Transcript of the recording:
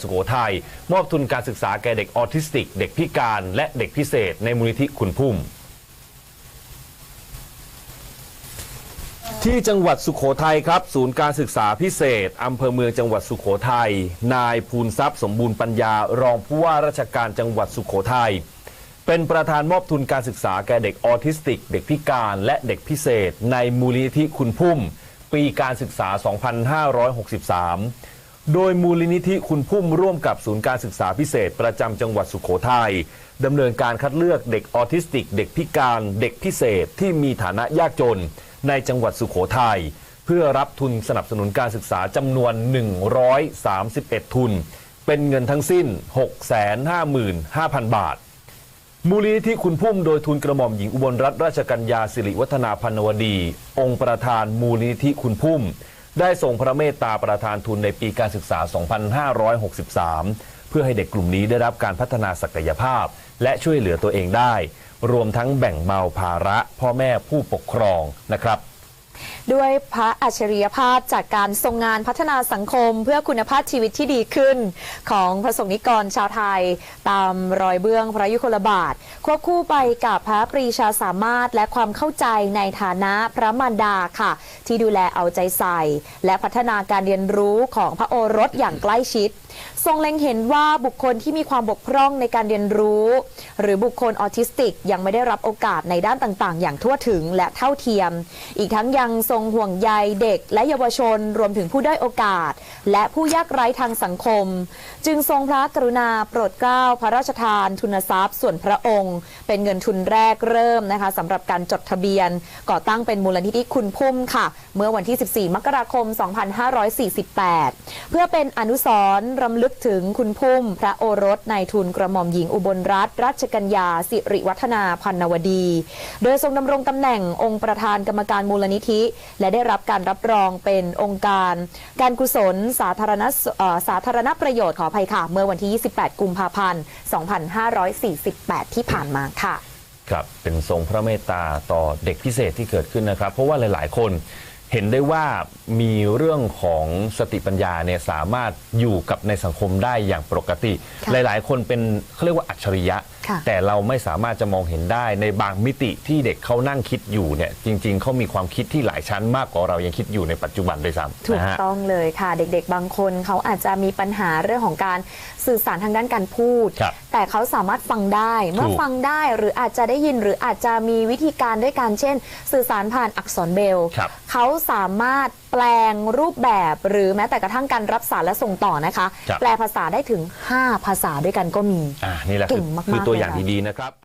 สุโขทัยมอบทุนการศึกษาแก่เด็กออทิสติก เด็กพิการ และเด็กพิเศษ ในมูลนิธิคุณพุ่ม ที่จังหวัดสุขโขทัยครับ ศูนย์การศึกษาพิเศษอำเภอเมืองจังหวัดสุขโขทัยนายภูนทรัพย์สมบูรณ์ปัญญารองผู้ว่าราชการจังหวัดสุขโขทัยเป็นประธานมอบทุนการศึกษาแก่เด็กออทิสติก เด็กพิการและเด็กพิเศษ ในมูลนิธิคุณพุ่ม ปีการศึกษา 2563 โดยมูลนิธิคุณพุ่มร่วมกับศูนย์การศึกษาพิเศษ ประจำจังหวัดสุขโขทัยดำเนินการคัดเลือกเด็กออทิสติก เด็กพิการ เด็กพิเศษที่มีฐานะยากจน ในจังหวัดสุขโขทัยเพื่อรับทุนสนับสนุนการศึกษาจำนวน 131 ทุน เป็นเงินทั้งสิ้น 655,000 บาท มูลนิธิคุณพุ่มโดยทุนกระหม่อมหญิงอุบลรัตนราชกัญญาสิริวัฒนาพันวดี องค์ประธานมูลนิธิคุณพุ่ม ได้ทรงพระเมตตาประทานทุนในปีการศึกษา 2563 เพื่อให้เด็กกลุ่มนี้ได้รับการพัฒนาศักยภาพ และช่วยเหลือตัวเองได้ รวมทั้งแบ่งเบาภาระพ่อแม่ผู้ปกครองนะครับ ด้วยพระอัจฉริยภาพจากการทรงงานพัฒนาสังคม เพื่อคุณภาพชีวิตที่ดีขึ้น ของพระสงฆ์นิกรชาวไทย ตามรอยเบื้องพระยุคลบาท ควบคู่ไปกับพระปรีชาสามารถและความเข้าใจในฐานะพระมารดาค่ะ ที่ดูแลเอาใจใส่ และพัฒนาการเรียนรู้ของพระโอรสอย่างใกล้ชิดทรงเล็งเห็นว่าบุคคลที่มีความบกพร่องในการเรียนรู้ หรือบุคคลออทิสติกยังไม่ได้รับโอกาสในด้านต่างๆ อย่างทั่วถึงและเท่าเทียม อีกทั้งยังทรงห่วงใยเด็กและเยาวชนรวมถึงผู้ด้อยโอกาส และผู้ยากไร้ทางสังคม จึงทรงพระกรุณาโปรดเกล้าพระราชทานทุนทรัพย์ ส่วนพระองค์ เป็นเงินทุนแรกเริ่มนะคะสำหรับการจดทะเบียน ก่อตั้งเป็นมูลนิธิคุณพุ่มค่ะ เมื่อวันที่ 14 มกราคม 2548 เพื่อเป็นอนุสรณ์รำลึกถึงคุณพุ่ม พระโอรสในทุนกระหม่อมหญิงอุบลรัตนราชกัญญาสิริวัฒนาพันนวดี โดยทรงดำรงตำแหน่งองค์ประธานกรรมการมูลนิธิ และได้รับการรับรองเป็นองค์การ การกุศลสาธารณสาธารณประโยชน์ขออภัยค่ะ เมื่อวันที่ 28 กุมภาพันธ์ 2548 ที่ผ่านมาค่ะ ครับ เป็นทรงพระเมตตาต่อเด็กพิเศษที่เกิดขึ้นนะครับ เพราะว่าหลาย ๆ คน เห็นได้ว่ามีเรื่องของสติปัญญาเนี่ยสามารถอยู่กับในสังคมได้อย่างปกติค่ะหลายๆ คนเป็นเขาเรียกว่าอัจฉริยะค่ะแต่เราไม่สามารถจะมองเห็นได้ในบางมิติที่เด็กเขานั่งคิดอยู่เนี่ยจริง ๆเขามีความคิดที่หลายชั้นมากกว่าเรายังคิดอยู่ในปัจจุบันด้วยซ้ำถูกนะฮะต้องเลยค่ะ เด็กๆ บางคนเขาอาจจะมีปัญหาเรื่องของการสื่อสารทางด้านการพูดครับ แต่เขาสามารถฟังได้เมื่อถูกฟังได้หรืออาจจะได้ยินหรืออาจจะมีวิธีการด้วยการเช่น สื่อสารผ่านอักษรเบรลล์ครับเขาสามารถแปลงรูปแบบหรือแม้แต่กระทั่งการรับสารและส่งต่อนะคะครับแปลภาษาได้ถึง 5 ภาษาด้วยกันก็มีอ่านี่แหละเก่คืองมากๆคือตัวอย่างเลยค่ะดีๆนะครับ